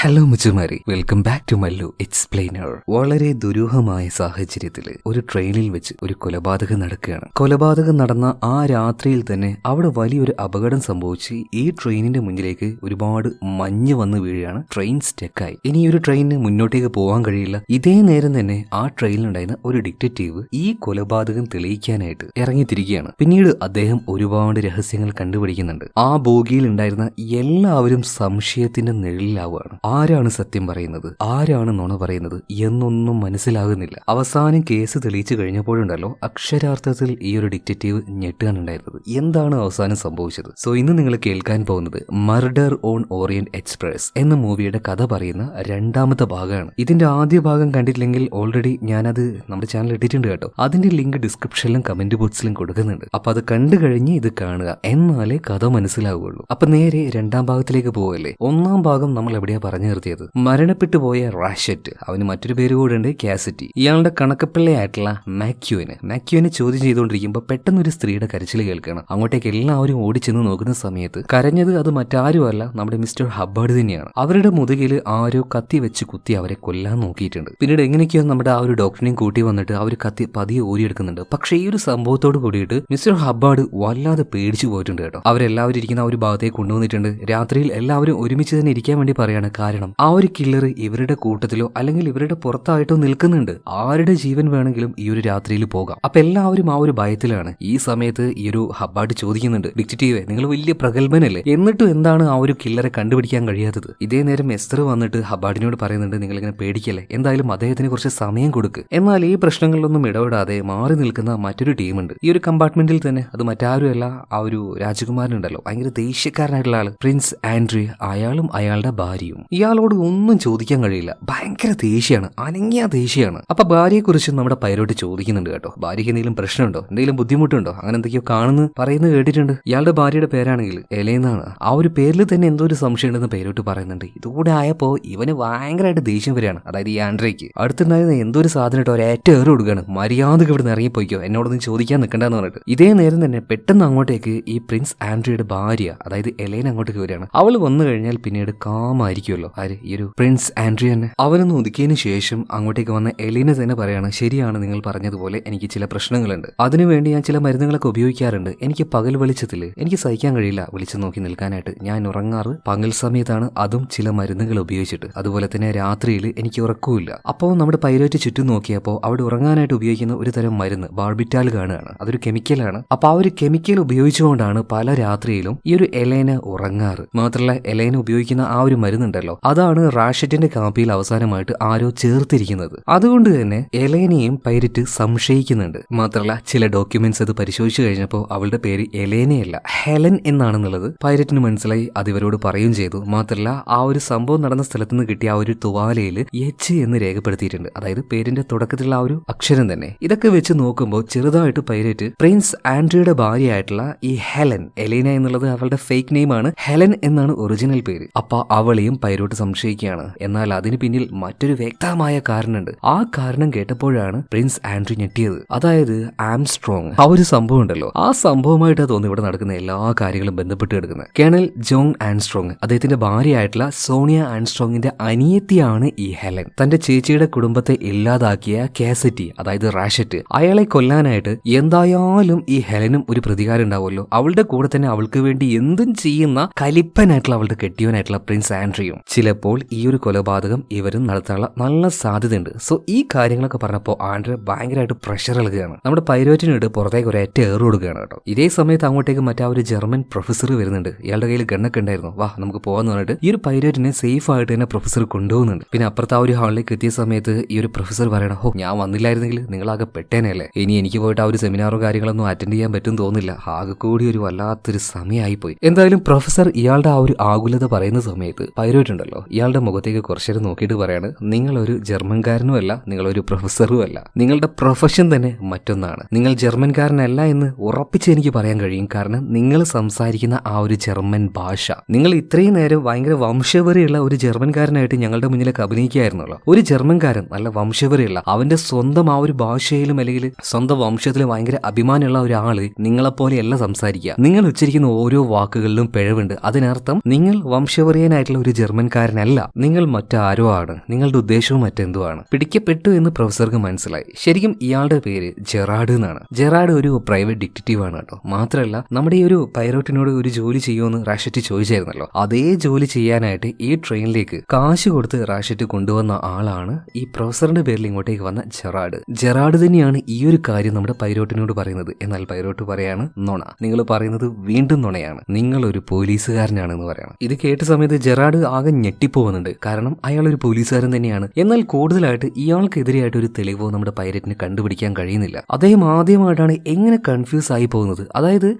Hello മുച്ചുമാരി welcome back to Mallu explainer വളരെ ദുരൂഹമായ സാഹചര്യത്തിൽ ഒരു ട്രെയിനിൽ വെച്ച് ഒരു കൊലപാതകം നടക്കുകയാണ്. കൊലപാതകം നടന്ന ആ രാത്രിയിൽ തന്നെ അവിടെ വലിയൊരു അപകടം സംഭവിച്ച് ഈ ട്രെയിനിന്റെ മുന്നിലേക്ക് ഒരുപാട് മഞ്ഞ് വന്ന് വീഴുകയാണ്. ട്രെയിൻ സ്റ്റെക്കായി ഇനി ഒരു ട്രെയിനിന് മുന്നോട്ടേക്ക് പോകാൻ കഴിയില്ല. ഇതേ നേരം തന്നെ ആ ട്രെയിനിലുണ്ടായിരുന്ന ഒരു ഡിറ്റക്റ്റീവ് ഈ കൊലപാതകം തെളിയിക്കാനായിട്ട് ഇറങ്ങിത്തിരിക്കുകയാണ്. പിന്നീട് അദ്ദേഹം ഒരുപാട് രഹസ്യങ്ങൾ കണ്ടുപിടിക്കുന്നുണ്ട്. ആ ബോഗിയിൽ ഉണ്ടായിരുന്ന എല്ലാവരും സംശയത്തിന്റെ നിഴലിലാവുകയാണ്. ആരാണ് സത്യം പറയുന്നത്? ആരാണ് നുണ പറയുന്നത്? എന്നൊന്നും മനസ്സിലാകുന്നില്ല. അവസാനം കേസ് തെളിയിച്ചു കഴിഞ്ഞപ്പോഴുണ്ടല്ലോ അക്ഷരാർത്ഥത്തിൽ ഈ ഒരു ഡിറ്റക്റ്റീവ് ഞെട്ടുകയാണുണ്ടായിരുന്നത്. എന്താണ് അവസാനം സംഭവിച്ചത്? സോ ഇന്ന് നിങ്ങൾ കേൾക്കാൻ പോകുന്നത് മർഡർ ഓൺ ഓറിയന്റ് എക്സ്പ്രസ് എന്ന മൂവിയുടെ കഥ പറയുന്ന രണ്ടാമത്തെ ഭാഗമാണ്. ഇതിന്റെ ആദ്യ ഭാഗം കണ്ടിട്ടില്ലെങ്കിൽ ഓൾറെഡി ഞാനത് നമ്മുടെ ചാനൽ ഇട്ടിട്ടുണ്ട് കേട്ടോ. അതിന്റെ ലിങ്ക് ഡിസ്ക്രിപ്ഷനിലും കമന്റ് ബോക്സിലും കൊടുക്കുന്നുണ്ട്. അപ്പൊ അത് കണ്ടു കഴിഞ്ഞ് ഇത് കാണുക. എന്നാലേ കഥ മനസ്സിലാവുകയുള്ളൂ. അപ്പൊ നേരെ രണ്ടാം ഭാഗത്തിലേക്ക് പോവല്ലേ? ഒന്നാം ഭാഗം നമ്മൾ എവിടെയാ പറഞ്ഞു നിർത്തിയത്. മരണപ്പെട്ടു പോയ റാഷറ്റ് അവന് മറ്റൊരു പേര് കൂടെ ഉണ്ട് കാസിറ്റി. ഇയാളുടെ കണക്കപ്പിള്ളയായിട്ടുള്ള മാക്യുവിന്. മാക്യുവിനെ ചോദ്യം ചെയ്തുകൊണ്ടിരിക്കുമ്പോൾ പെട്ടെന്ന് ഒരു സ്ത്രീയുടെ കരച്ചിൽ കേൾക്കണം. അങ്ങോട്ടേക്ക് എല്ലാവരും ഓടിച്ചെന്ന് നോക്കുന്ന സമയത്ത് കരഞ്ഞത് അത് മറ്റാരുമല്ല നമ്മുടെ മിസ്റ്റർ ഹബ്ബാർഡ് തന്നെയാണ്. അവരുടെ മുതുകിൽ ആരോ കത്തി വെച്ച് കുത്തി അവരെ കൊല്ലാൻ നോക്കിയിട്ടുണ്ട്. പിന്നീട് എങ്ങനെയൊക്കെയോ നമ്മുടെ ആ ഒരു ഡോക്ടറിനെയും കൂട്ടി വന്നിട്ട് ആ ഒരു കത്തി പതിയെ ഊരിയെടുക്കുന്നുണ്ട്. പക്ഷേ ഈ ഒരു സംഭവത്തോട് കൂടിയിട്ട് മിസ്റ്റർ ഹബ്ബാർഡ് വല്ലാതെ പേടിച്ചു പോയിട്ടുണ്ട് കേട്ടോ. അവരെല്ലാവരും ഇരിക്കുന്ന ആ ഒരു ഭാഗത്തേക്ക് കൊണ്ടുവന്നിട്ടുണ്ട്. രാത്രിയിൽ എല്ലാവരും ഒരുമിച്ച് തന്നെ ഇരിക്കാൻ വേണ്ടി പറയാണ് കാരണം ആ ഒരു കില്ലർ ഇവരുടെ കൂട്ടത്തിലോ അല്ലെങ്കിൽ ഇവരുടെ പുറത്തായിട്ടോ നിൽക്കുന്നുണ്ട്. ആരുടെ ജീവൻ വേണമെങ്കിലും ഈ ഒരു രാത്രിയിൽ പോകാം. അപ്പൊ എല്ലാവരും ആ ഒരു ഭയത്തിലാണ്. ഈ സമയത്ത് ഈ ഒരു ഹബ്ബാട്ട് ചോദിക്കുന്നുണ്ട് ഡിക്റ്റേറ്റീവ് നിങ്ങൾ വലിയ പ്രഗത്ഭനല്ലേ? എന്നിട്ടും എന്താണ് ആ ഒരു കില്ലറെ കണ്ടുപിടിക്കാൻ കഴിയാത്തത്? ഇതേ നേരം എസ്തർ വന്നിട്ട് ഹബ്ബാർഡിനോട് പറയുന്നുണ്ട് നിങ്ങൾ ഇങ്ങനെ പേടിക്കല്ലേ? എന്തായാലും അദ്ദേഹത്തിന് കുറച്ച് സമയം കൊടുക്ക്. എന്നാൽ ഈ പ്രശ്നങ്ങളിലൊന്നും ഇടപെടാതെ മാറി നിൽക്കുന്ന മറ്റൊരു ടീമുണ്ട്. ഈ ഒരു കമ്പാർട്ട്മെന്റിൽ തന്നെ. അത് മറ്റാരുമല്ല ആ ഒരു രാജകുമാരനുണ്ടല്ലോ. ഭയങ്കര ദേഷ്യക്കാരനായിട്ടുള്ള ആൾ. പ്രിൻസ് ആൻഡ്രി അയാളും അയാളുടെ ഭാര്യയും. ഇയാളോട് ഒന്നും ചോദിക്കാൻ കഴിയില്ല. ഭയങ്കര ദേഷ്യമാണ്. അനങ്ങിയ ദേഷ്യമാണ്. അപ്പൊ ഭാര്യയെ കുറിച്ച് നമ്മുടെ പൈരോട്ട് ചോദിക്കുന്നുണ്ട് കേട്ടോ. ഭാര്യയ്ക്ക് എന്തെങ്കിലും പ്രശ്നമുണ്ടോ? എന്തെങ്കിലും ബുദ്ധിമുട്ടുണ്ടോ? അങ്ങനെ എന്തൊക്കെയോ കാണുന്നു പറയുന്നത് കേട്ടിട്ടുണ്ട്. ഇയാളുടെ ഭാര്യയുടെ പേരാണെങ്കിൽ എലയെന്നാണ്. ആ ഒരു പേരിൽ തന്നെ എന്തോ ഒരു സംശയം ഉണ്ടെന്ന് പേരോട്ട് പറയുന്നുണ്ട്. ഇതുകൂടെ ആയപ്പോ ഇവന് ഭയങ്കരമായിട്ട് ദേഷ്യം വരികയാണ്. അതായത് ഈ ആൻഡ്രയ്ക്ക് അടുത്തുണ്ടായിരുന്ന എന്തോ ഒരു സാധനം ഇട്ടോ ഒരേറ്റ ഏറ് കൊടുക്കുകയാണ്. മര്യാദയ്ക്ക് ഇവിടെ നിന്ന് ഇറങ്ങിപ്പോയിക്കോ. എന്നോടൊന്നും ചോദിക്കാൻ നിൽക്കണ്ടെന്ന് പറഞ്ഞിട്ട്. ഇതേ നേരം തന്നെ പെട്ടെന്ന് അങ്ങോട്ടേക്ക് ഈ പ്രിൻസ് ആൻഡ്രിയുടെ ഭാര്യ അതായത് എലൈൻ അങ്ങോട്ടേക്ക് വരികയാണ്. അവൾ വന്നു കഴിഞ്ഞാൽ പിന്നീട് കാമായിരിക്കുമല്ലോ. ആര്? ഈ ഒരു പ്രിൻസ് ആൻഡ്രി തന്നെ. അവനൊന്ന് ഒതുക്കിയതിന് ശേഷം അങ്ങോട്ടേക്ക് വന്ന എലീന തന്നെ പറയാണ് ശരിയാണ് നിങ്ങൾ പറഞ്ഞതുപോലെ എനിക്ക് ചില പ്രശ്നങ്ങളുണ്ട്. അതിനുവേണ്ടി ഞാൻ ചില മരുന്നുകളൊക്കെ ഉപയോഗിക്കാറുണ്ട്. എനിക്ക് പകൽ വെളിച്ചത്തിൽ എനിക്ക് സഹിക്കാൻ കഴിയില്ല വിളിച്ചു നോക്കി നിൽക്കാനായിട്ട്. ഞാൻ ഉറങ്ങാറ് പകൽ സമയത്താണ്. അതും ചില മരുന്നുകൾ ഉപയോഗിച്ചിട്ട്. അതുപോലെ തന്നെ രാത്രിയിൽ എനിക്ക് ഉറക്കവുമില്ല. അപ്പോൾ നമ്മുടെ പൈലറ്റ് ചുറ്റും നോക്കിയപ്പോൾ അവിടെ ഉറങ്ങാനായിട്ട് ഉപയോഗിക്കുന്ന ഒരു തരം മരുന്ന് ബാർബിറ്റാൽ കാണുകയാണ് അതൊരു കെമിക്കലാണ് അപ്പൊ ആ ഒരു കെമിക്കൽ ഉപയോഗിച്ചുകൊണ്ടാണ് പല രാത്രിയിലും ഈ ഒരു എലേന ഉറങ്ങാറ്. മാത്രമല്ല എലേന ഉപയോഗിക്കുന്ന ആ ഒരു മരുന്നുണ്ടല്ലോ അതാണ് റാഷറ്റിന്റെ കാപ്പിയിൽ അവസാനമായിട്ട് ആരോ ചേർത്തിരിക്കുന്നത്. അതുകൊണ്ട് തന്നെ എലേനയും പൈരറ്റ് സംശയിക്കുന്നുണ്ട്. മാത്രമല്ല ചില ഡോക്യുമെന്റ്സ് അത് പരിശോധിച്ചു കഴിഞ്ഞപ്പോൾ അവളുടെ പേര് എലേനയല്ല ഹെലൻ എന്നാണെന്നുള്ളത് പൈരറ്റിന് മനസ്സിലായി അതിവരോട് പറയുകയും ചെയ്തു. മാത്രമല്ല ആ ഒരു സംഭവം നടന്ന സ്ഥലത്ത് നിന്ന് കിട്ടിയ ആ ഒരു തുവാലയിൽ എച്ച് എന്ന് രേഖപ്പെടുത്തിയിട്ടുണ്ട്. അതായത് പേരിന്റെ തുടക്കത്തിലുള്ള ആ ഒരു അക്ഷരം തന്നെ. ഇതൊക്കെ വെച്ച് നോക്കുമ്പോൾ ചെറുതായിട്ട് പൈരറ്റ് പ്രിൻസ് ആൻഡ്രിയുടെ ഭാര്യയായിട്ടുള്ള ഈ ഹെലൻ എലേന എന്നുള്ളത് അവളുടെ ഫേക്ക് നെയിം ആണ്. ഹെലൻ എന്നാണ് ഒറിജിനൽ പേര്. അപ്പൊ അവളെയും പൈരോട്ട് സംശയിക്കുകയാണ്. എന്നാൽ അതിന് പിന്നിൽ മറ്റൊരു വ്യക്തമായ കാരണമുണ്ട്. ആ കാരണം കേട്ടപ്പോഴാണ് പ്രിൻസ് ആൻഡ്രി ഞെട്ടിയത്. അതായത് ആംസ്ട്രോങ്. ആ ഒരു സംഭവം ഉണ്ടല്ലോ. ആ സംഭവമായിട്ടാണ് തോന്നുന്നു ഇവിടെ നടക്കുന്ന എല്ലാ കാര്യങ്ങളും ബന്ധപ്പെട്ട് കിടക്കുന്നത്. കേണൽ ജോങ് ആൻസ്ട്രോങ് അദ്ദേഹത്തിന്റെ ഭാര്യയായിട്ടുള്ള സോണിയ ആൻസ്ട്രോങ്ങിന്റെ അനിയത്തിയാണ് ഈ ഹെലൻ. തന്റെ ചേച്ചിയുടെ കുടുംബത്തെ ഇല്ലാതാക്കിയ കാസറ്റി അതായത് റാഷറ്റ് അയാളെ കൊല്ലാനായിട്ട് എന്തായാലും ഈ ഹെലനും ഒരു പ്രതികാരം ഉണ്ടാവുമല്ലോ. അവളുടെ കൂടെ തന്നെ അവൾക്ക് വേണ്ടി എന്തും ചെയ്യുന്ന കലിപ്പനായിട്ടുള്ള അവളുടെ കെട്ടിയവനായിട്ടുള്ള പ്രിൻസ് ആൻഡ്രിയും. ചിലപ്പോൾ ഈ ഒരു കൊലപാതകം ഇവരും നടത്താനുള്ള നല്ല സാധ്യതയുണ്ട്. സോ ഈ കാര്യങ്ങളൊക്കെ പറഞ്ഞപ്പോൾ ആൻഡ്രെ ഭയങ്കരമായിട്ട് പ്രഷർ ഇളകുകയാണ്. നമ്മുടെ പൈരോറ്റിനിട്ട് പുറത്തേക്ക് ഒരു ഏറ്റ ഏറ് കൊടുക്കുകയാണ് കേട്ടോ. ഇതേ സമയത്ത് അങ്ങോട്ടേക്ക് മറ്റേ ഒരു ജർമ്മൻ പ്രൊഫസർ വരുന്നുണ്ട്. ഇയാളുടെ കയ്യിൽ ഗണ്ണൊക്കെ ഉണ്ടായിരുന്നു. വാ നമുക്ക് പോകാന്ന് പറഞ്ഞിട്ട് ഈ ഒരു പൈരോറ്റിനെ സേഫ് ആയിട്ട് തന്നെ പ്രൊഫസർ കൊണ്ടുപോകുന്നുണ്ട്. പിന്നെ അപ്പുറത്ത് ആ ഒരു ഹാളിലേക്ക് എത്തിയ സമയത്ത് ഈ ഒരു പ്രൊഫസർ പറയണം ഹോ ഞാൻ വന്നില്ലായിരുന്നെങ്കിൽ നിങ്ങളാകെ പെട്ടേനല്ലേ ഇനി എനിക്ക് പോയിട്ട് ആ ഒരു സെമിനാറോ കാര്യങ്ങളൊന്നും അറ്റൻഡ് ചെയ്യാൻ പറ്റും തോന്നില്ല ആകെ കൂടി ഒരു വല്ലാത്തൊരു സമയമായി പോയി എന്തായാലും പ്രൊഫസർ ഇയാളുടെ ആ ഒരു ആകുലത പറയുന്ന സമയത്ത് പൈരോറ്റ് ഉണ്ടല്ലോ. ഇയാളുടെ മുഖത്തേക്ക് കുറച്ചേരം നോക്കിയിട്ട് പറയാണ് നിങ്ങളൊരു ജർമ്മൻകാരനുമല്ല നിങ്ങളൊരു പ്രൊഫസറും അല്ല നിങ്ങളുടെ പ്രൊഫഷൻ തന്നെ മറ്റൊന്നാണ്. നിങ്ങൾ ജർമ്മൻകാരനല്ല എന്ന് ഉറപ്പിച്ച് എനിക്ക് പറയാൻ കഴിയും. കാരണം നിങ്ങൾ സംസാരിക്കുന്ന ആ ഒരു ജർമ്മൻ ഭാഷ. നിങ്ങൾ ഇത്രയും നേരം ഭയങ്കര വംശവരെയുള്ള ഒരു ജർമ്മൻകാരനായിട്ട് ഞങ്ങളുടെ മുന്നിലേക്ക് അഭിനയിക്കുകയായിരുന്നല്ലോ. ഒരു ജർമ്മൻകാരൻ നല്ല വംശവരെയുള്ള അവന്റെ സ്വന്തം ആ ഒരു ഭാഷയിലും അല്ലെങ്കിൽ സ്വന്തം വംശത്തിലും ഭയങ്കര അഭിമാനമുള്ള ഒരാൾ നിങ്ങളെപ്പോലെയല്ല സംസാരിക്കുക. നിങ്ങൾ ഉച്ചരിക്കുന്ന ഓരോ വാക്കുകളിലും പിഴവുണ്ട്. അതിനർത്ഥം നിങ്ങൾ വംശവറിയനായിട്ടുള്ള ഒരു ജർമ്മൻ കൊല്ലാൻകാരനല്ല നിങ്ങൾ മറ്റാരോ ആണ്. നിങ്ങളുടെ ഉദ്ദേശവും മറ്റെന്തോ ആണ് പിടിക്കപ്പെട്ടു എന്ന് പ്രൊഫസർക്ക് മനസ്സിലായി. ശരിക്കും ഇയാളുടെ പേര് ജെറാഡ് എന്നാണ്. ജെറാഡ് ഒരു പ്രൈവറ്റ് ഡിറ്റക്റ്റീവ് ആണ് കേട്ടോ. മാത്രമല്ല നമ്മുടെ ഈ ഒരു പൈറോട്ടിനോട് ഒരു ജോലി ചെയ്യുമെന്ന് റാഷറ്റ് ചോദിച്ചായിരുന്നല്ലോ. അതേ ജോലി ചെയ്യാനായിട്ട് ഈ ട്രെയിനിലേക്ക് കാശ് കൊടുത്ത് റാഷറ്റ് കൊണ്ടുവന്ന ആളാണ് ഈ പ്രൊഫസറിന്റെ പേരിൽ ഇങ്ങോട്ടേക്ക് വന്ന ജെറാഡ്. ജെറാഡ് തന്നെയാണ് ഈ ഒരു കാര്യം നമ്മുടെ പൈറോട്ടിനോട് പറയുന്നത്. എന്നാൽ പൈറോട്ട് പറയാണ് നുണ. നിങ്ങൾ പറയുന്നത് വീണ്ടും നുണയാണ്. നിങ്ങൾ ഒരു പോലീസുകാരനാണെന്ന് പറയണം. ഇത് കേട്ട സമയത്ത് ജെറാഡ് ആകെ ഞെട്ടിപ്പോകുന്നുണ്ട് കാരണം അയാൾ ഒരു പോലീസുകാരൻ തന്നെയാണ്. എന്നാൽ കൂടുതലായിട്ട് ഇയാൾക്കെതിരെയായിട്ട് ഒരു തെളിവോ നമ്മുടെ പൈരറ്റിന് കണ്ടുപിടിക്കാൻ കഴിയുന്നില്ല. അദ്ദേഹം ആദ്യമായിട്ടാണ് എങ്ങനെ കൺഫ്യൂസ് ആയി പോകുന്നത്. അതായത്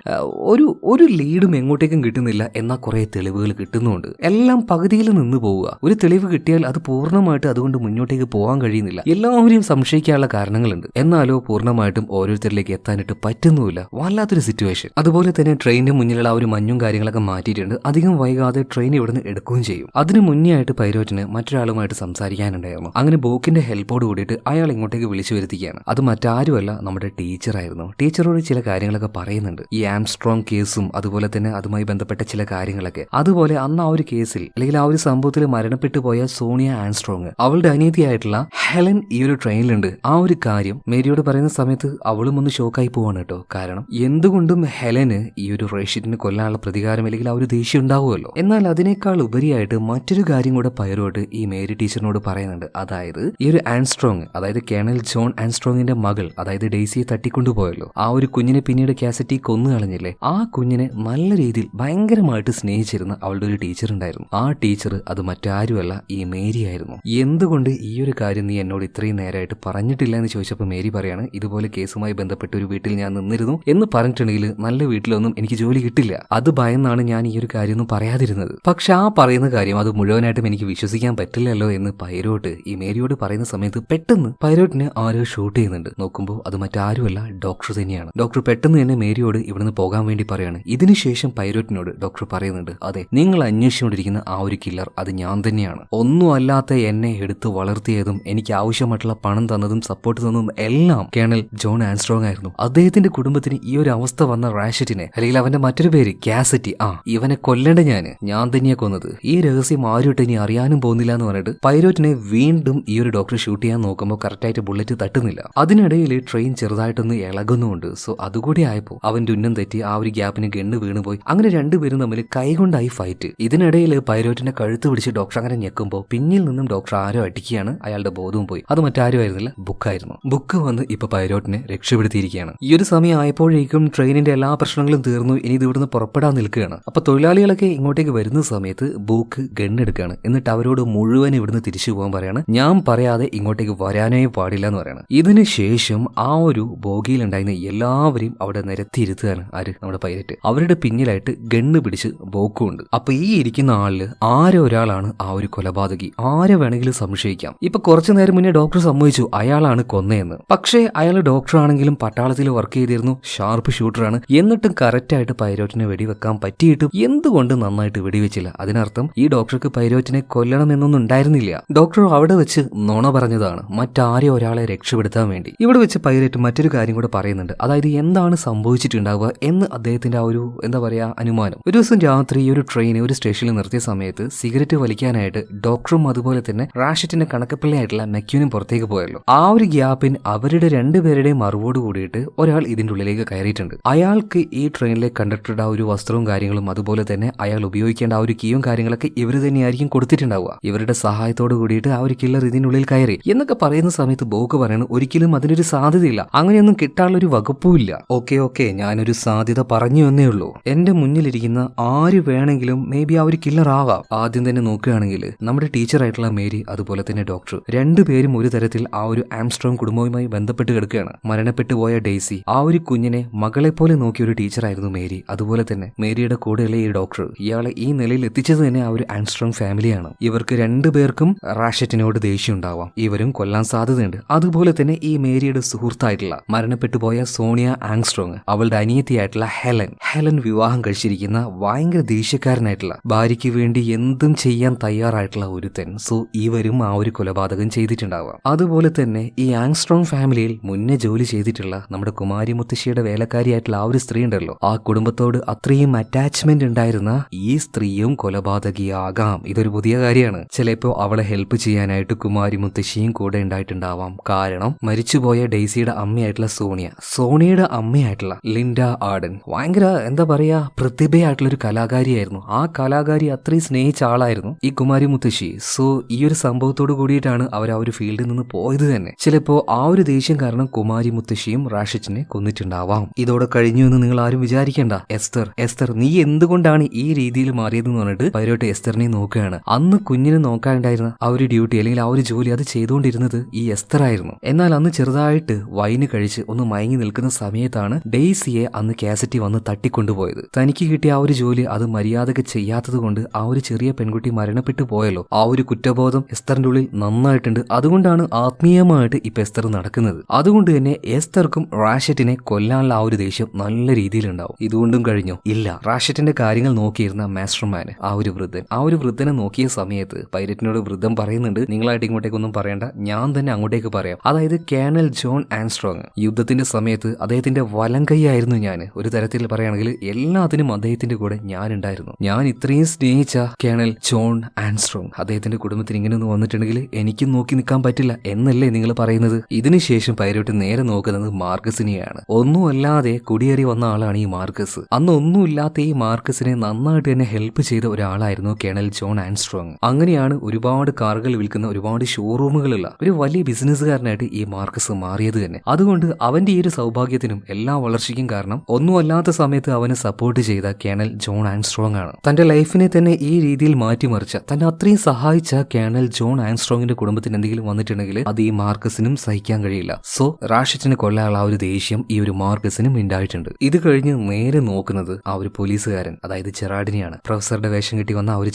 ഒരു ഒരു ലീഡും എങ്ങോട്ടേക്കും കിട്ടുന്നില്ല എന്നാൽ കുറെ തെളിവുകൾ കിട്ടുന്നുണ്ട്. എല്ലാം പകുതിയിൽ നിന്ന് പോവുക. ഒരു തെളിവ് കിട്ടിയാൽ അത് പൂർണമായിട്ട് അതുകൊണ്ട് മുന്നോട്ടേക്ക് പോകാൻ കഴിയുന്നില്ല. എല്ലാവരെയും സംശയിക്കാനുള്ള കാരണങ്ങളുണ്ട്. എന്നാലോ പൂർണമായിട്ടും ഓരോരുത്തരിലേക്ക് എത്താനായിട്ട് പറ്റുന്നുമില്ല. വല്ലാത്തൊരു സിറ്റുവേഷൻ. അതുപോലെ തന്നെ ട്രെയിനിന് മുന്നിലുള്ള ആ ഒരു മഞ്ഞും കാര്യങ്ങളൊക്കെ മാറ്റിയിട്ടുണ്ട്. അധികം വൈകാതെ ട്രെയിൻ ഇവിടുന്ന് എടുക്കുകയും ചെയ്യും. അതിന് മുന്നേ ആയിട്ട് പൈരോറ്റിന് മറ്റൊരാളുമായിട്ട് സംസാരിക്കാനുണ്ടായിരുന്നു. അങ്ങനെ ബോക്കിന്റെ ഹെൽപ്പോട് കൂടിയിട്ട് അയാൾ ഇങ്ങോട്ടേക്ക് വിളിച്ചു വരുത്തിക്കുകയാണ്. അത് മറ്റാരുമല്ല നമ്മുടെ ടീച്ചറായിരുന്നു. ടീച്ചറോട് ചില കാര്യങ്ങളൊക്കെ പറയുന്നുണ്ട്. ഈ ആംസ്ട്രോങ് കേസും അതുപോലെ തന്നെ അതുമായി ബന്ധപ്പെട്ട ചില കാര്യങ്ങളൊക്കെ. അതുപോലെ അന്ന് ആ ഒരു കേസിൽ അല്ലെങ്കിൽ ആ ഒരു സംഭവത്തിൽ മരണപ്പെട്ടു പോയ സോണിയ ആൻസ്ട്രോങ് അവളുടെ അനീതിയായിട്ടുള്ള ഹെലൻ ഈ ഒരു ട്രെയിനിലുണ്ട്. ആ ഒരു കാര്യം മേരിയോട് പറയുന്ന സമയത്ത് അവളും ഒന്ന് ഷോക്കായി പോവാണ് കേട്ടോ. കാരണം എന്തുകൊണ്ടും ഹെലന് ഈ ഒരു റേഷ്യറ്റിന് കൊല്ലാനുള്ള പ്രതികാരം അല്ലെങ്കിൽ ആ ഒരു ദേഷ്യം ഉണ്ടാവുമല്ലോ. എന്നാൽ അതിനേക്കാൾ ഉപരിയായിട്ട് മറ്റൊരു കാര്യം കൂടെ പയറോട്ട് ഈ മേരി ടീച്ചറിനോട് പറയുന്നുണ്ട്. അതായത് ഈ ഒരു ആൻസ്ട്രോങ് അതായത് കേണൽ ജോൺ ആൻസ്ട്രോങ്ങിന്റെ മകൾ അതായത് ഡെയ്സിയെ തട്ടിക്കൊണ്ടുപോയല്ലോ. ആ ഒരു കുഞ്ഞിനെ പിന്നീട് കാസറ്റി കൊന്നു കളഞ്ഞില്ലേ? ആ കുഞ്ഞിനെ നല്ല രീതിയിൽ ഭയങ്കരമായിട്ട് സ്നേഹിച്ചിരുന്ന അവളുടെ ഒരു ടീച്ചർ ഉണ്ടായിരുന്നു. ആ ടീച്ചർ അത് മറ്റാരുമല്ല ഈ മേരി ആയിരുന്നു. എന്തുകൊണ്ട് ഈ ഒരു കാര്യം നീ എന്നോട് ഇത്രയും നേരമായിട്ട് പറഞ്ഞിട്ടില്ല എന്ന് ചോദിച്ചപ്പോൾ മേരി പറയാണ് ഇതുപോലെ കേസുമായി ബന്ധപ്പെട്ട് ഒരു വീട്ടിൽ ഞാൻ നിന്നിരുന്നു എന്ന് പറഞ്ഞിട്ടുണ്ടെങ്കിൽ നല്ല വീട്ടിലൊന്നും എനിക്ക് ജോലി കിട്ടില്ല. അത് ഭയന്നാണ് ഞാൻ ഈ ഒരു കാര്യമൊന്നും പറയാതിരുന്നത്. പക്ഷെ ആ പറയുന്ന കാര്യം അത് മുഴുവനായിട്ടും എനിക്ക് വിശ്വസിക്കാൻ പറ്റില്ലല്ലോ എന്ന് പൈരോട്ട് ഈ മേരിയോട് പറയുന്ന സമയത്ത് പെട്ടെന്ന് പൈരോട്ടിനെ ആരോ ഷൂട്ട് ചെയ്യുന്നുണ്ട്. നോക്കുമ്പോൾ അത് മറ്റാരുമല്ല ഡോക്ടർ തന്നെയാണ്. ഡോക്ടർ പെട്ടെന്ന് തന്നെ മേരിയോട് ഇവിടുന്ന് പോകാൻ വേണ്ടി പറയാണ്. ഇതിനുശേഷം പൈരോട്ടിനോട് ഡോക്ടർ പറയുന്നുണ്ട് അതെ നിങ്ങൾ അന്വേഷിച്ചുകൊണ്ടിരിക്കുന്ന ആ ഒരു കില്ലർ അത് ഞാൻ തന്നെയാണ്. ഒന്നും അല്ലാത്ത എന്നെ എടുത്ത് വളർത്തിയതും എനിക്ക് ആവശ്യമായിട്ടുള്ള പണം തന്നതും സപ്പോർട്ട് തന്നതും എല്ലാം കേണൽ ജോൺ ആൻസ്ട്രോങ് ആയിരുന്നു. അദ്ദേഹത്തിന്റെ കുടുംബത്തിന് ഈ ഒരു അവസ്ഥ വന്ന റാഷറ്റിനെ അല്ലെങ്കിൽ അവന്റെ മറ്റൊരു പേര് കാസറ്റി ആ ഇവനെ കൊല്ലേണ്ട ഞാൻ ഞാൻ തന്നെയാ കൊന്നത്. ഈ രഹസ്യം ആരുമായിട്ട് ഇനി അറിയാനും പോകുന്നില്ല എന്ന് പറഞ്ഞിട്ട് പൈലോറ്റിനെ വീണ്ടും ഈ ഒരു ഡോക്ടർ ഷൂട്ട് ചെയ്യാൻ നോക്കുമ്പോൾ കറക്റ്റായിട്ട് ബുള്ളറ്റ് തട്ടുന്നില്ല. അതിനിടയിൽ ട്രെയിൻ ചെറുതായിട്ടൊന്ന് ഇളകുന്നുണ്ട്. സോ അതുകൂടി ആയപ്പോൾ അവന്റെ ഉന്നം തെറ്റി ആ ഒരു ഗ്യാപ്പിന് ഗണ്ണ് വീണുപോയി. അങ്ങനെ രണ്ടുപേരും തമ്മിൽ കൈകൊണ്ടായി ഫൈറ്റ് ഇതിനിടയിൽ പൈലോറ്റിനെ കഴുത്ത് പിടിച്ച് ഡോക്ടർ അങ്ങനെ ഞെക്കുമ്പോൾ പിന്നിൽ നിന്നും ഡോക്ടർ ആരോ അടിക്കുകയാണ്. അയാളുടെ ബോധവും പോയി. അത് മറ്റാരും ആയിരുന്നില്ല ബുക്കായിരുന്നു ബുക്ക് വന്ന് ഇപ്പൊ പൈലോട്ടിനെ രക്ഷപ്പെടുത്തിയിരിക്കുകയാണ്. ഈ ഒരു സമയം ആയപ്പോഴേക്കും ട്രെയിനിന്റെ എല്ലാ പ്രശ്നങ്ങളും തീർന്നു. ഇനി ഇത് ഇവിടുന്ന് പുറപ്പെടാൻ നിൽക്കുകയാണ്. അപ്പൊ തൊഴിലാളികളൊക്കെ ഇങ്ങോട്ടേക്ക് വരുന്ന സമയത്ത് ബുക്ക് ഗണ്ണെടുക്കുകയാണ് എന്നിട്ട് അവരോട് മുഴുവൻ ഇവിടുന്ന് തിരിച്ചു പോകാൻ പറയാണ് ഞാൻ പറയാതെ ഇങ്ങോട്ടേക്ക് വരാനേ പാടില്ല എന്ന് പറയാണ്. ഇതിന് ശേഷം ആ ഒരു ബോഗിയിലുണ്ടായിരുന്ന എല്ലാവരെയും അവിടെ നിരത്തിയിരുത്തുകയാണ് ആര്? നമ്മുടെ പൈലറ്റ്. അവരുടെ പിന്നിലായിട്ട് ഗണ്ണ് പിടിച്ച് ബോക്കുമുണ്ട് അപ്പൊ ഈ ഇരിക്കുന്ന ആളിൽ ആരോ ഒരാളാണ് ആ ഒരു കൊലപാതകി. ആരെ വേണമെങ്കിലും സംശയിക്കാം. ഇപ്പൊ കുറച്ചു നേരം മുന്നേ ഡോക്ടർ സമ്മതിച്ചു അയാളാണ് കൊന്നയെന്ന് പക്ഷേ അയാൾ ഡോക്ടർ ആണെങ്കിലും പട്ടാളത്തിൽ വർക്ക് ചെയ്തിരുന്നു ഷാർപ്പ് ഷൂട്ടറാണ്. എന്നിട്ടും കറക്റ്റായിട്ട് പൈലോറ്റിനെ വെടിവെക്കാൻ പറ്റിയിട്ടും എന്തുകൊണ്ട് നന്നായിട്ട് വെടിവെച്ചില്ല? അതിനർത്ഥം ഈ ഡോക്ടർക്ക് പൈരോറ്റിനെ കൊല്ലണമെന്നൊന്നും ഉണ്ടായിരുന്നില്ല ഡോക്ടർ അവിടെ വെച്ച് നുണ പറഞ്ഞതാണ്. മറ്റാരെ ഒരാളെ രക്ഷപ്പെടുത്താൻ വേണ്ടി. ഇവിടെ വെച്ച് പൈരറ്റ് മറ്റൊരു കാര്യം കൂടെ പറയുന്നുണ്ട്. അതായത് എന്താണ് സംഭവിച്ചിട്ടുണ്ടാവുക എന്ന് അദ്ദേഹത്തിന്റെ ആ ഒരു എന്താ പറയാ അനുമാനം. ഒരു ദിവസം രാത്രി ഒരു ട്രെയിൻ ഒരു സ്റ്റേഷനിൽ നിർത്തിയ സമയത്ത് സിഗരറ്റ് വലിക്കാനായിട്ട് ഡോക്ടറും അതുപോലെ തന്നെ റാഷറ്റിന്റെ കണക്കപ്പിള്ളയായിട്ടുള്ള മെക്യൂനും പുറത്തേക്ക് പോയല്ലോ. ആ ഒരു ഗ്യാപ്പിൻ അവരുടെ രണ്ടുപേരുടെയും അറിവോട് കൂടിയിട്ട് ഒരാൾ ഇതിന്റെ ഉള്ളിലേക്ക് കയറിയിട്ടുണ്ട്. അയാൾക്ക് ഈ ട്രെയിനിലെ കണ്ടക്ടറുടെ ആ ഒരു വസ്ത്രവും കാര്യങ്ങളും അതുപോലെ തന്നെ അയാൾ ഉപയോഗിക്കേണ്ട ആ ഒരു കീയും കാര്യങ്ങളൊക്കെ ഇവർ തന്നെയായിരിക്കും കൊടുത്തിട്ടുണ്ടാവുക. ഇവരുടെ സഹായത്തോട് കൂടിയിട്ട് ആ ഒരു കില്ലർ ഇതിനുള്ളിൽ കയറി. എന്നൊക്കെ പറയുന്ന സമയത്ത് ബോക്ക് പറയണ ഒരിക്കലും അതിനൊരു സാധ്യതയില്ല. അങ്ങനെയൊന്നും കിട്ടാനുള്ള ഒരു വകുപ്പും ഇല്ല. Okay okay. ഞാനൊരു സാധ്യത പറഞ്ഞു എന്നേ ഉള്ളൂ. എന്റെ മുന്നിലിരിക്കുന്ന ആര് വേണമെങ്കിലും മേ ബി ആ ഒരു കില്ലർ ആവാം. ആദ്യം തന്നെ നോക്കുകയാണെങ്കിൽ നമ്മുടെ ടീച്ചർ ആയിട്ടുള്ള മേരി അതുപോലെ തന്നെ ഡോക്ടർ രണ്ടുപേരും ഒരു തരത്തിൽ ആ ഒരു ആംസ്ട്രോങ് കുടുംബവുമായി ബന്ധപ്പെട്ട് കിടക്കുകയാണ്. മരണപ്പെട്ടു പോയ ഡെയ്സി ആ ഒരു കുഞ്ഞിനെ മകളെ പോലെ നോക്കിയ ഒരു ടീച്ചറായിരുന്നു മേരി. അതുപോലെ തന്നെ മേരിയുടെ കൂടെയുള്ള ഈ ഡോക്ടർ ഇയാളെ ഈ നിലയിൽ എത്തിച്ചത് തന്നെ ആ ഒരു ഫാമിലിയാണ് ഇവർക്ക് രണ്ടു പേർക്കും റാഷറ്റിനോട് ദേഷ്യം ഉണ്ടാവാം. ഇവരും കൊല്ലാൻ സാധ്യതയുണ്ട്. അതുപോലെ തന്നെ ഈ മേരിയുടെ സുഹൃത്തായിട്ടുള്ള മരണപ്പെട്ടു പോയ സോണിയ ആങ്സ്ട്രോങ് അവളുടെ അനിയത്തിയായിട്ടുള്ള ഹെലൻ. ഹെലൻ വിവാഹം കഴിച്ചിരിക്കുന്ന ഭയങ്കര ദേഷ്യക്കാരനായിട്ടുള്ള ഭാര്യയ്ക്ക് വേണ്ടി എന്തും ചെയ്യാൻ തയ്യാറായിട്ടുള്ള ഒരുത്തൻ. സോ ഇവരും ആ ഒരു കൊലപാതകം ചെയ്തിട്ടുണ്ടാവാം. അതുപോലെ തന്നെ ഈ ആങ്സ്ട്രോങ് ഫാമിലിയിൽ മുന്നേ ജോലി ചെയ്തിട്ടുള്ള നമ്മുടെ കുമാരി മുത്തശ്ശിയുടെ വേലക്കാരിയായിട്ടുള്ള ആ ഒരു സ്ത്രീ ഉണ്ടല്ലോ. ആ കുടുംബത്തോട് അത്രയും അറ്റാച്ച്മെന്റ് ഉണ്ടായിരുന്ന ഈ സ്ത്രീയും കൊലപാതകിയാകാം. ആകാം ഇതൊരു പുതിയ കാര്യമാണ്. ചിലപ്പോ അവളെ ഹെൽപ്പ് ചെയ്യാനായിട്ട് കുമാരി മുത്തശ്ശിയും കൂടെ ഉണ്ടായിട്ടുണ്ടാവാം. കാരണം മരിച്ചുപോയ ഡെയ്സിയുടെ അമ്മയായിട്ടുള്ള സോണിയ. സോണിയയുടെ അമ്മയായിട്ടുള്ള ലിൻഡ ആഡൻ. ഭയങ്കര എന്താ പറയാ പ്രതിഭയായിട്ടുള്ള ഒരു കലാകാരിയായിരുന്നു. ആ കലാകാരി അത്രയും സ്നേഹിച്ച ആളായിരുന്നു ഈ കുമാരി മുത്തശ്ശി. സോ ഈ ഒരു സംഭവത്തോട് കൂടിയിട്ടാണ് അവർ ആ ഒരു ഫീൽഡിൽ നിന്ന് പോയത് തന്നെ. ചിലപ്പോ ആ ഒരു ദേഷ്യം കാരണം കുമാരി മുത്തശ്ശിയും റാഷിച്ചിനെ കൊന്നിട്ടുണ്ടാവാം. ഇതോടെ കഴിഞ്ഞു എന്ന് നിങ്ങൾ ആരും വിചാരിക്കേണ്ട. എസ്തർ എസ്തർ നീ എന്തുകൊണ്ടാണ് ഈ രീതിയിൽ മാറിയതെന്ന് പറഞ്ഞിട്ട് പൈരോട്ട് എസ്തറിനെ നോക്കുകയാണ്. അന്ന് കുഞ്ഞിനെ നോക്കാനുണ്ടായിരുന്ന ആ ഒരു ഡ്യൂട്ടി അല്ലെങ്കിൽ ആ ഒരു ജോലി അത് ചെയ്തുകൊണ്ടിരുന്നത് ഈ എസ്തർ ആയിരുന്നു. എന്നാൽ അന്ന് ചെറുതായിട്ട് വൈന് കഴിച്ച് ഒന്ന് മയങ്ങി നിൽക്കുന്ന സമയത്താണ് ഡെയ്സിയെ അന്ന് കാസറ്റി വന്ന് തട്ടിക്കൊണ്ടുപോയത്. തനിക്ക് കിട്ടിയ ആ ഒരു ജോലി അത് മര്യാദയ്ക്ക് ചെയ്യാത്തത് കൊണ്ട് ആ ഒരു ചെറിയ പെൺകുട്ടി മരണപ്പെട്ടു പോയല്ലോ. ആ ഒരു കുറ്റബോധം എസ്തറിന്റെ ഉള്ളിൽ നന്നായിട്ടുണ്ട്. അതുകൊണ്ടാണ് ആത്മീയമായിട്ട് ഇപ്പൊ എസ്തർ നടക്കുന്നത്. അതുകൊണ്ട് തന്നെ എസ്തർക്കും റാഷറ്റിനെ കൊല്ലാനുള്ള ആ ഒരു ദേഷ്യം നല്ല രീതിയിലുണ്ടാവും. ഇതുകൊണ്ടും കഴിഞ്ഞു. ഇല്ല റാഷറ്റിന്റെ കാര്യങ്ങൾ നോക്കിയിരുന്ന മാസ്റ്റർമാൻ ആ ഒരു വൃദ്ധൻ ആ ഒരു വൃദ്ധനെ നോക്കിയ സമയത്ത് പൈലറ്റിനോട് വൃദ്ധം പറയുന്നുണ്ട് നിങ്ങളായിട്ട് ഇങ്ങോട്ടേക്കൊന്നും പറയണ്ട. ഞാൻ തന്നെ അങ്ങോട്ടേക്ക് പറയാം. അതായത് കേണൽ ജോൺ ആൻസ്ട്രോങ്. യുദ്ധത്തിന്റെ സമയത്ത് അദ്ദേഹത്തിന്റെ വലം കൈയായിരുന്നു ഞാൻ ഒരു തരത്തിൽ പറയുകയാണെങ്കിൽ എല്ലാത്തിനും അദ്ദേഹത്തിന്റെ കൂടെ ഞാൻ ഉണ്ടായിരുന്നു ഞാൻ ഇത്രയും സ്നേഹിച്ച കേണൽ ജോൺ ആൻസ്ട്രോങ്. അദ്ദേഹത്തിന്റെ കുടുംബത്തിന് ഇങ്ങനെ ഒന്ന് വന്നിട്ടുണ്ടെങ്കിൽ എനിക്കും നോക്കി നിൽക്കാൻ പറ്റില്ല എന്നല്ലേ നിങ്ങൾ പറയുന്നത്? ഇതിനുശേഷം പൈലറ്റ് നേരെ നോക്കുന്നത് മാർഗസിനെയാണ് ഒന്നുമല്ലാതെ കുടിയേറി വന്ന ആളാണ് ഈ മാർഗസ് അന്ന് ഒന്നുമില്ലാത്ത ഈ മാർഗസിനെ നന്നായിട്ട് തന്നെ ഹെൽപ്പ് ചെയ്ത ഒരാളായിരുന്നു കേണൽ ജോൺ ആൻസ്ട്രോങ്. അങ്ങനെയാണ് ഒരുപാട് കാറുകൾ വിൽക്കുന്ന ഒരുപാട് ഷോറൂമുകളുള്ള ഒരു വലിയ ബിസിനസ്സുകാരനായിട്ട് ഈ മാർക്കസ് മാറിയത് തന്നെ. അതുകൊണ്ട് അവന്റെ ഈ ഒരു സൗഭാഗ്യത്തിനും എല്ലാ വളർച്ചയ്ക്കും കാരണം ഒന്നുമല്ലാത്ത സമയത്ത് അവനെ സപ്പോർട്ട് ചെയ്ത കേണൽ ജോൺ ആൻസ്ട്രോങ് ആണ്. തന്റെ ലൈഫിനെ തന്നെ ഈ രീതിയിൽ മാറ്റിമറിച്ച തന്നെ അത്രയും സഹായിച്ച കേണൽ ജോൺ ആൻസ്ട്രോങ്ങിന്റെ കുടുംബത്തിന് എന്തെങ്കിലും വന്നിട്ടുണ്ടെങ്കിൽ അത് ഈ മാർക്കസിനും സഹിക്കാൻ കഴിയില്ല. സോ റാഷിറ്റിനെ കൊല്ലാനുള്ള ആ ഒരു ദേഷ്യം ഈ ഒരു മാർക്കസിനും ഉണ്ടായിട്ടുണ്ട് ഇത് കഴിഞ്ഞ് നേരെ നോക്കുന്നത് ആ ഒരു പോലീസുകാരൻ അതായത് ചെറാഡിനെയാണ് പ്രൊഫസറുടെ വേഷം കിട്ടി വന്ന ആ ഒരു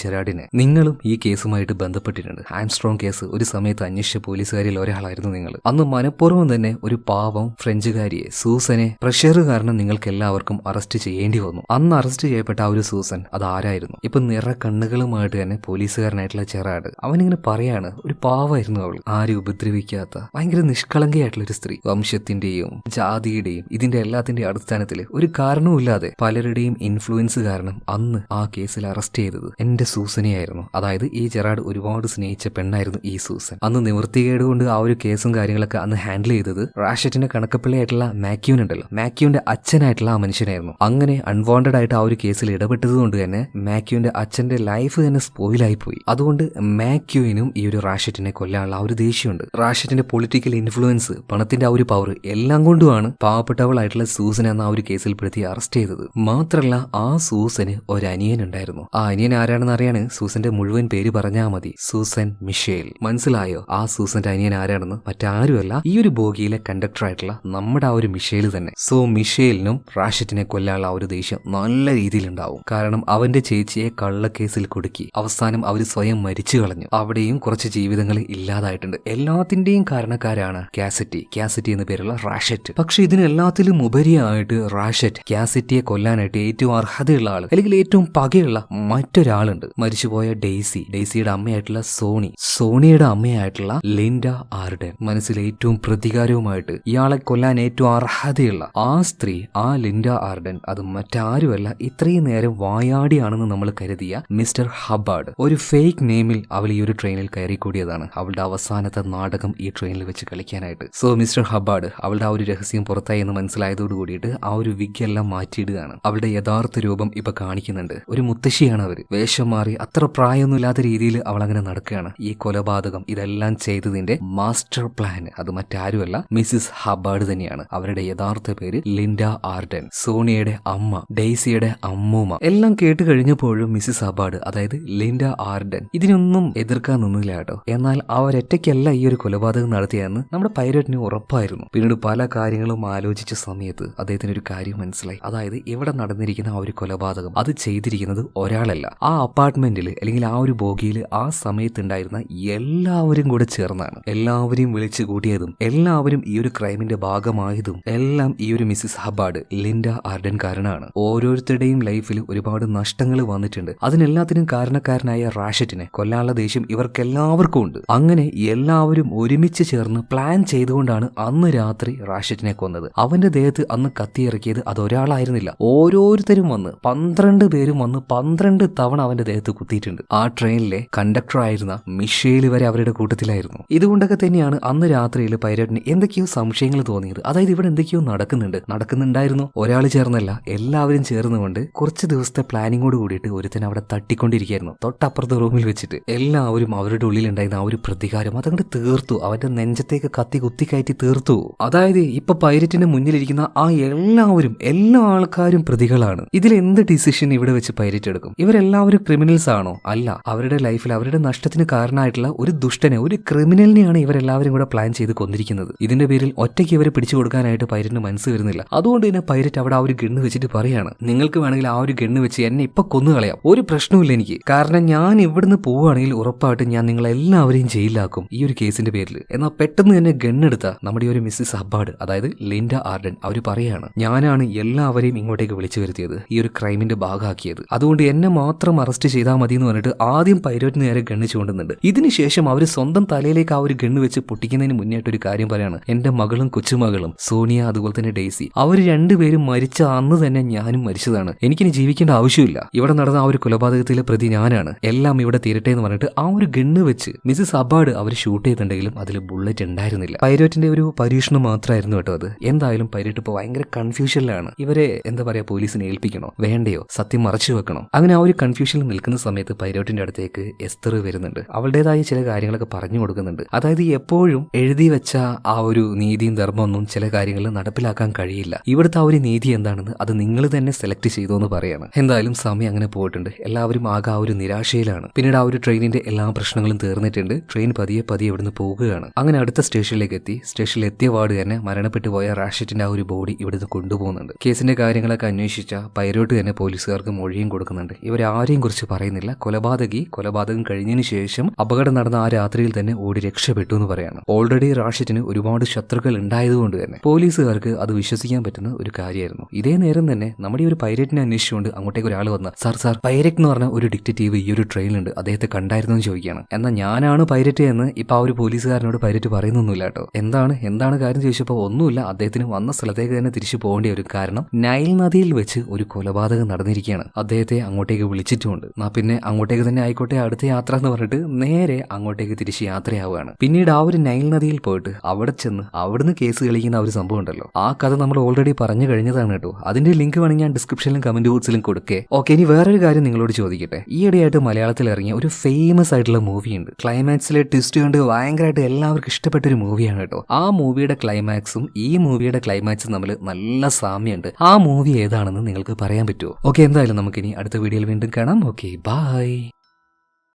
നിങ്ങളും ഈ കേസുമായിട്ട് ബന്ധപ്പെട്ടിട്ടുണ്ട്. ആംസ്ട്രോങ് കേസ് ഒരു സമയത്ത് അന്വേഷിച്ച പോലീസുകാരിൽ ഒരാളായിരുന്നു നിങ്ങൾ. അന്ന് മനഃപൂർവം തന്നെ ഒരു പാവം ഫ്രഞ്ചുകാരിയെ സൂസനെ പ്രഷർ കാരണം നിങ്ങൾക്ക് എല്ലാവർക്കും അറസ്റ്റ് ചെയ്യേണ്ടി വന്നു. അന്ന് അറസ്റ്റ് ചെയ്യപ്പെട്ട ആ ഒരു സൂസൻ അത് ആരായിരുന്നു? ഇപ്പൊ നിറ കണ്ണുകളുമായിട്ട് തന്നെ പോലീസുകാരനായിട്ടുള്ള ചെറാട് അവനിങ്ങനെ പറയാണ് ഒരു പാവായിരുന്നു അവൾ. ആരും ഉപദ്രവിക്കാത്ത ഭയങ്കര നിഷ്കളങ്കയായിട്ടുള്ള ഒരു സ്ത്രീ. വംശത്തിന്റെയും ജാതിയുടെയും ഇതിന്റെ എല്ലാത്തിന്റെയും അടിസ്ഥാനത്തിൽ ഒരു കാരണവുമില്ലാതെ പലരുടെയും ഇൻഫ്ലുവൻസ് കാരണം അന്ന് ആ കേസിൽ അറസ്റ്റ് ചെയ്തത് എന്റെ സൂസനെയായിരുന്നു. അതായത് ഈ ജെറാഡ് ഒരുപാട് സ്നേഹിച്ച പെണ്ണായിരുന്നു ഈ സൂസൻ. അന്ന് നിവൃത്തികേട് കൊണ്ട് ആ ഒരു കേസും കാര്യങ്ങളൊക്കെ അന്ന് ഹാൻഡിൽ ചെയ്തത് റാഷറ്റിന്റെ കണക്കപ്പിള്ളയായിട്ടുള്ള മാക്യൂൻ ഉണ്ടല്ലോ. മാക്യൂന്റെ അച്ഛനായിട്ടുള്ള ആ മനുഷ്യനായിരുന്നു. അങ്ങനെ അൺവാണ്ടഡ് ആയിട്ട് ആ ഒരു കേസിൽ ഇടപെട്ടത് കൊണ്ട് തന്നെ മാക്യൂന്റെ അച്ഛന്റെ ലൈഫ് തന്നെ സ്പോയിലായി പോയി. അതുകൊണ്ട് മാക്യൂവിനും ഈ ഒരു റാഷറ്റിനെ കൊല്ലാനുള്ള ആ ഒരു ദേഷ്യമുണ്ട്. റാഷറ്റിന്റെ പൊളിറ്റിക്കൽ ഇൻഫ്ലുവൻസ് പണത്തിന്റെ ആ ഒരു പവർ എല്ലാം കൊണ്ടുമാണ് പാവപ്പെട്ടവളായിട്ടുള്ള സൂസൻ എന്ന ആ ഒരു കേസിൽ പ്രതി അറസ്റ്റ് ചെയ്തത്. മാത്രമല്ല ആ സൂസന് ഒരു അനിയൻ ഉണ്ടായിരുന്നു. ആ അനിയൻ ആരാണെന്ന് അറിയാന് സൂസന്റെ മുഴുവൻ പേര് പറഞ്ഞാൽ മതി. Susan Michelle. മനസ്സിലായോ? ആ സൂസന്റെ അനിയൻ ആരാണെന്ന് മറ്റാരുമല്ല ഈ ഒരു ബോഗിയിലെ കണ്ടക്ടർ ആയിട്ടുള്ള നമ്മുടെ ആ ഒരു മിഷേൽ തന്നെ. സോ മിഷേലിനും റാഷറ്റിനെ കൊല്ലാനുള്ള ആ ഒരു ദേഷ്യം നല്ല രീതിയിൽ ഉണ്ടാവും. കാരണം അവന്റെ ചേച്ചിയെ കള്ളക്കേസിൽ കുടുക്കി. അവസാനം അവർ സ്വയം മരിച്ചു കളഞ്ഞു. അവിടെയും കുറച്ച് ജീവിതങ്ങൾ ഇല്ലാതായിട്ടുണ്ട്. എല്ലാത്തിന്റെയും കാരണക്കാരാണ് കാസറ്റി. കാസറ്റി എന്ന പേരുള്ള റാഷറ്റ്. പക്ഷെ ഇതിനെല്ലാത്തിലും ഉപരിയായിട്ട് റാഷറ്റ് കാസറ്റിയെ കൊല്ലാനായിട്ട് ഏറ്റവും അർഹതയുള്ള ആൾ അല്ലെങ്കിൽ ഏറ്റവും പകയുള്ള മറ്റൊരാളുണ്ട്. മരിച്ചുപോയ ഡെയ്സി. ഡെയ്സിയുടെ അമ്മയായിട്ടുള്ള സോണി. സോണിയുടെ അമ്മയായിട്ടുള്ള ലിൻഡ ആർഡൻ മനസ്സിൽ ഏറ്റവും പ്രതികാരവുമായിട്ട് ഇയാളെ കൊല്ലാൻ ഏറ്റവും അർഹതയുള്ള ആ സ്ത്രീ ആ ലിൻഡ ആർഡൻ അത് മറ്റാരുമല്ല ഇത്രയും നേരം വായാടിയാണെന്ന് നമ്മൾ കരുതിയ മിസ്റ്റർ ഹബാർഡ്. ഒരു ഫേക്ക് നെയിമിൽ അവൾ ഈ ഒരു ട്രെയിനിൽ കയറിക്കൂടിയതാണ്. അവളുടെ അവസാനത്തെ നാടകം ഈ ട്രെയിനിൽ വെച്ച് കളിക്കാനായിട്ട്. സോ മിസ്റ്റർ ഹബാർഡ് അവളുടെ ആ ഒരു രഹസ്യം പുറത്തായി എന്ന് മനസ്സിലായതോട് കൂടിയിട്ട് ആ ഒരു വിഗ് എല്ലാം മാറ്റിയിടുകയാണ്. അവളുടെ യഥാർത്ഥ രൂപം ഇപ്പൊ കാണിക്കുന്നുണ്ട്. ഒരു മുത്തശ്ശിയാണ് അവർ. വേഷം മാറി അത്ര പ്രായമൊന്നുമില്ലാത്ത രീതിയിൽ അവൾ അങ്ങനെ നടക്കുകയാണ്. ഈ കൊലപാതകം ഇതെല്ലാം ചെയ്തതിന്റെ മാസ്റ്റർ പ്ലാൻ. അത് മറ്റാരുമല്ല മിസ്സിസ് ഹബാർഡ് തന്നെയാണ്. അവരുടെ യഥാർത്ഥ പേര് ലിൻഡ ആർഡൻ. സോണിയയുടെ അമ്മ ഡെയ്സിയുടെ അമ്മൂമ്മ. എല്ലാം കേട്ട് കഴിഞ്ഞപ്പോഴും മിസ്സിസ് ഹബാർഡ് അതായത് ലിൻഡ ആർഡൻ ഇതിനൊന്നും എതിർക്കാൻ നിന്നില്ല കേട്ടോ. എന്നാൽ അവരൊറ്റയ്ക്കല്ല ഈ ഒരു കൊലപാതകം നടത്തിയെന്ന് നമ്മുടെ പൈലറ്റിന് ഉറപ്പായിരുന്നു. പിന്നീട് പല കാര്യങ്ങളും ആലോചിച്ച സമയത്ത് അദ്ദേഹത്തിന് ഒരു കാര്യം മനസ്സിലായി. അതായത് ഇവിടെ നടന്നിരിക്കുന്ന ആ ഒരു കൊലപാതകം അത് ചെയ്തിരിക്കുന്നത് ഒരാളല്ല. ആ അപ്പാർട്ട്മെന്റിൽ അല്ലെങ്കിൽ ആ ഒരു ബോഗിയിൽ ആ സമയത്തുണ്ടായിരുന്ന എല്ലാവരും കൂടെ ചേർന്നാണ്. എല്ലാവരെയും വിളിച്ചു കൂട്ടിയതും എല്ലാവരും ഈ ഒരു ക്രൈമിന്റെ ഭാഗമായതും എല്ലാം ഈ ഒരു മിസ്സിസ് ഹബാർഡ് ലിൻഡ ആർഡൻ കാരണമാണ് ഓരോരുത്തരുടെയും ലൈഫിൽ ഒരുപാട് നഷ്ടങ്ങൾ വന്നിട്ടുണ്ട്. അതിനെല്ലാത്തിനും കാരണക്കാരനായ റാഷറ്റിനെ കൊല്ലാനുള്ള ദേഷ്യം ഇവർക്കെല്ലാവർക്കും ഉണ്ട്. അങ്ങനെ എല്ലാവരും ഒരുമിച്ച് ചേർന്ന് പ്ലാൻ ചെയ്തുകൊണ്ടാണ് അന്ന് രാത്രി റാഷറ്റിനെ കൊന്നത്. അവന്റെ ദേഹത്ത് അന്ന് കത്തിയിറക്കിയത് അത് ഒരാളായിരുന്നില്ല. ഓരോരുത്തരും വന്ന് പന്ത്രണ്ട് പേരും വന്ന് പന്ത്രണ്ട് തവണ അവന്റെ ദേഹത്ത് കുത്തിയിട്ടുണ്ട്. ആ ട്രെയിനിലെ കണ്ടക്ടർ ആയിരുന്ന മിഷേൽ വരെ അവരുടെ കൂട്ടത്തിലായിരുന്നു. ഇതുകൊണ്ടൊക്കെ തന്നെയാണ് അന്ന് രാത്രിയിൽ പൈലറ്റിന് എന്തൊക്കെയോ സംശയങ്ങൾ തോന്നിയത്. അതായത് ഇവിടെ എന്തൊക്കെയോ നടക്കുന്നുണ്ട്. നടക്കുന്നുണ്ടായിരുന്നു. ഒരാൾ ചേർന്നല്ല എല്ലാവരും ചേർന്നുകൊണ്ട് കുറച്ച് ദിവസത്തെ പ്ലാനിങ്ങോട് കൂടിയിട്ട് ഒരുത്തൻ അവിടെ തട്ടിക്കൊണ്ടിരിക്കുകയായിരുന്നു. തൊട്ടപ്പുറത്തെ റൂമിൽ വെച്ചിട്ട് എല്ലാവരും അവരുടെ ഉള്ളിലുണ്ടായിരുന്ന ആ ഒരു പ്രതികാരം അതങ്ങോട്ട് തീർത്തു. അവന്റെ നെഞ്ചത്തേക്ക് കത്തി കുത്തി കയറ്റി തീർത്തു. അതായത് ഇപ്പൊ പൈലറ്റിന്റെ മുന്നിലിരിക്കുന്ന ആ എല്ലാവരും എല്ലാ ആൾക്കാരും പ്രതികളാണ്. ഇതിൽ എന്ത് ഡിസിഷൻ ഇവിടെ വെച്ച് പൈലറ്റ് എടുക്കും ഇവരെല്ലാവരും ക്രിമിനൽസ് ആണോ? അല്ല. അവരുടെ ലൈഫിൽ അവരുടെ നഷ്ടത്തിന് കാരണമായിട്ടുള്ള ഒരു ദുഷ്ടനെ ഒരു ക്രിമിനലിനെയാണ് ഇവരെല്ലാവരും കൂടെ പ്ലാൻ ചെയ്ത് കൊന്നിരിക്കുന്നത്. ഇതിന്റെ പേരിൽ ഒറ്റയ്ക്ക് ഇവരെ പിടിച്ചു കൊടുക്കാനായിട്ട് പൈരറ്റിന് മനസ്സ് വരുന്നില്ല. അതുകൊണ്ട് തന്നെ പൈരറ്റ് അവിടെ ആ ഒരു ഗണ്ണ് വെച്ചിട്ട് പറയാണ് നിങ്ങൾക്ക് വേണമെങ്കിൽ ആ ഒരു ഗണ്ണ് വെച്ച് എന്നെ ഇപ്പൊ കൊന്നുകളയാം. ഒരു പ്രശ്നവുമില്ല എനിക്ക്. കാരണം ഞാൻ ഇവിടുന്ന് പോവുകയാണെങ്കിൽ ഉറപ്പായിട്ടും ഞാൻ നിങ്ങൾ എല്ലാവരെയും ജയിലിലാക്കും ഈ ഒരു കേസിന്റെ പേരിൽ. എന്നാൽ പെട്ടെന്ന് തന്നെ ഗണ്ണെടുത്ത നമ്മുടെ ഒരു മിസ്സിസ് ഹബ്ബാർഡ് അതായത് ലിൻഡ ആർഡൻ അവർ പറയാണ് ഞാനാണ് എല്ലാവരെയും ഇങ്ങോട്ടേക്ക് വിളിച്ചു വരുത്തിയത് ഈ ഒരു ക്രൈമിന്റെ ഭാഗമാക്കിയത്. അതുകൊണ്ട് എന്നെ മാത്രം അറസ്റ്റ് ചെയ്താൽ മതി എന്ന് പറഞ്ഞിട്ട് ആദ്യം പൈലറ്റിന് നേരെ ഗണ്ണ് ചൂണ്ടുന്നുണ്ട് ഇതിനുശേഷം അവർ സ്വന്തം തലയിലേക്ക് ആ ഒരു ഗണ്ണ് വെച്ച് പൊട്ടിക്കുന്നതിന് മുന്നേറ്റ് ഒരു കാര്യം പറയാണ്. എന്റെ മകളും കൊച്ചുമകളും സോണിയ അതുപോലെ തന്നെ ഡെയ്സി അവർ രണ്ടുപേരും മരിച്ച അന്ന് തന്നെ ഞാനും മരിച്ചതാണ്. എനിക്കിനി ജീവിക്കേണ്ട ആവശ്യമില്ല. ഇവിടെ നടന്ന ആ ഒരു കൊലപാതകത്തിലെ പ്രതി ഞാനാണ്. എല്ലാം ഇവിടെ തീരട്ടെ എന്ന് പറഞ്ഞിട്ട് ആ ഒരു ഗണ്ണ് വെച്ച് മിസ്സസ് അബാഡ് അവർ ഷൂട്ട് ചെയ്തിട്ടുണ്ടെങ്കിലും അതിൽ ബുള്ളറ്റ് ഉണ്ടായിരുന്നില്ല. പൈലറ്റിന്റെ ഒരു പരീക്ഷണം മാത്രമായിരുന്നു കേട്ടോ അത്. എന്തായാലും പൈരറ്റ് ഇപ്പോൾ ഭയങ്കര കൺഫ്യൂഷനിലാണ് ഇവരെ എന്താ പറയാ പോലീസിനെ ഏൽപ്പിക്കണോ? വേണ്ടയോ? സത്യം മറച്ചു വെക്കണോ? അങ്ങനെ ആ ഒരു കൺഫ്യൂഷനിൽ നിൽക്കുന്ന സമയത്ത് പൈലോട്ടിന്റെ അടുത്തേക്ക് എസ്തർ വരുന്നുണ്ട്. അവളുടേതായ ചില കാര്യങ്ങളൊക്കെ പറഞ്ഞു കൊടുക്കുന്നുണ്ട്. അതായത് എപ്പോഴും എഴുതി വെച്ച ആ ഒരു നീതിയും ധർമ്മമൊന്നും ചില കാര്യങ്ങൾ നടപ്പിലാക്കാൻ കഴിയില്ല. ഇവിടുത്തെ ആ ഒരു നീതി എന്താണെന്ന് അത് നിങ്ങൾ തന്നെ സെലക്ട് ചെയ്തു എന്ന് പറയാണ്. എന്തായാലും സമയം അങ്ങനെ പോയിട്ടുണ്ട്. എല്ലാവരും ആകെ ആ ഒരു നിരാശയിലാണ്. പിന്നീട് ആ ഒരു ട്രെയിനിന്റെ എല്ലാ പ്രശ്നങ്ങളും തീർന്നിട്ടുണ്ട്. ട്രെയിൻ പതിയെ പതിയെ ഇവിടുന്ന് പോകുകയാണ്. അങ്ങനെ അടുത്ത സ്റ്റേഷനിലേക്ക് എത്തി. സ്റ്റേഷനിൽ എത്തിയ വാർഡ് തന്നെ മരണപ്പെട്ടു പോയ റാഷറ്റിന്റെ ആ ഒരു ബോഡി ഇവിടുന്ന് കൊണ്ടുപോകുന്നുണ്ട്. കേസിന്റെ കാര്യങ്ങളൊക്കെ അന്വേഷിച്ച പൈരോട്ട് തന്നെ പോലീസുകാർക്ക് മൊഴിയും കൊടുക്കുന്നുണ്ട്. ഇവരാരെയും കുറിച്ച് പറയുന്നില്ല. കൊലപാതകി കൊലപാതകം കഴിഞ്ഞതിന് ശേഷം അപകടം നടന്ന ആ രാത്രിയിൽ തന്നെ ഓടി രക്ഷപ്പെട്ടു എന്ന് പറയാണ്. ഓൾറെഡി റാഷിറ്റിന് ഒരുപാട് ശത്രുക്കൾ ഉണ്ടായതുകൊണ്ട് തന്നെ പോലീസുകാർക്ക് അത് വിശ്വസിക്കാൻ പറ്റുന്ന ഒരു കാര്യമായിരുന്നു. ഇതേ നേരം തന്നെ നമ്മുടെ ഒരു പൈരറ്റിനെ അന്വേഷിച്ചുകൊണ്ട് അങ്ങോട്ടേക്ക് ഒരാൾ വന്ന സാർ സാർ പൈരറ്റ് എന്ന് പറഞ്ഞ ഒരു ഡിക്റ്റേറ്റീവ് ഈ ഒരു ട്രെയിനിലുണ്ട്. അദ്ദേഹത്തെ കണ്ടായിരുന്നു എന്ന് ചോദിക്കുകയാണ്. എന്നാൽ ഞാനാണ് പൈരറ്റ് എന്ന് ഇപ്പൊ ആ ഒരു പോലീസുകാരനോട് പൈരറ്റ് പറയുന്നൊന്നുമില്ല കേട്ടോ. എന്താണ്? എന്താണ് കാര്യം ചോദിച്ചപ്പോൾ ഒന്നുമില്ല. അദ്ദേഹത്തിന് വന്ന സ്ഥലത്തേക്ക് തന്നെ തിരിച്ചു പോകേണ്ടി വരും. കാരണം നൈൽ നദിയിൽ വെച്ച് ഒരു കൊലപാതകം നടന്നിരിക്കുകയാണ്. അദ്ദേഹത്തെ അങ്ങോട്ടേക്ക് വിളിച്ചിട്ടുമുണ്ട് പിന്നെ അങ്ങോട്ടേക്ക് തന്നെ ആയിക്കോട്ടെ അടുത്ത യാത്ര എന്ന് പറഞ്ഞിട്ട് നേരെ അങ്ങോട്ടേക്ക് തിരിച്ച് യാത്രയാവുകയാണ്. പിന്നീട് ആ ഒരു നൈൽ നദിയിൽ പോയിട്ട് അവിടെ ചെന്ന് അവിടുന്ന് കേസ് കളിക്കുന്ന ഒരു സംഭവം ഉണ്ടല്ലോ. ആ കഥ നമ്മൾ ഓൾറെഡി പറഞ്ഞു കഴിഞ്ഞതാണ് കേട്ടോ. അതിന്റെ ലിങ്ക് വേണമെങ്കിൽ ഞാൻ ഡിസ്ക്രിപ്ഷനിലും കമന്റ് ബോക്സിലും കൊടുക്കേ. ഓക്കെ ഇനി വേറൊരു കാര്യം നിങ്ങളോട് ചോദിക്കട്ടെ. ഈയിടെയായിട്ട് മലയാളത്തിൽ ഇറങ്ങിയ ഒരു ഫേമസ് ആയിട്ടുള്ള മൂവി ഉണ്ട്. ക്ലൈമാക്സിലെ ട്വിസ്റ്റ് കണ്ട് ഭയങ്കരമായിട്ട് എല്ലാവർക്കും ഇഷ്ടപ്പെട്ട ഒരു മൂവിയാണ് കേട്ടോ. ആ മൂവിയുടെ ക്ലൈമാക്സും ഈ മൂവിയുടെ ക്ലൈമാക്സും തമ്മിൽ നല്ല സാമ്യമുണ്ട്. ആ മൂവി ഏതാണെന്ന് നിങ്ങൾക്ക് പറയാൻ പറ്റുമോ? ഓക്കെ എന്തായാലും നമുക്കിനി അടുത്ത വീഡിയോയിൽ വീണ്ടും കാണാം. Okay bye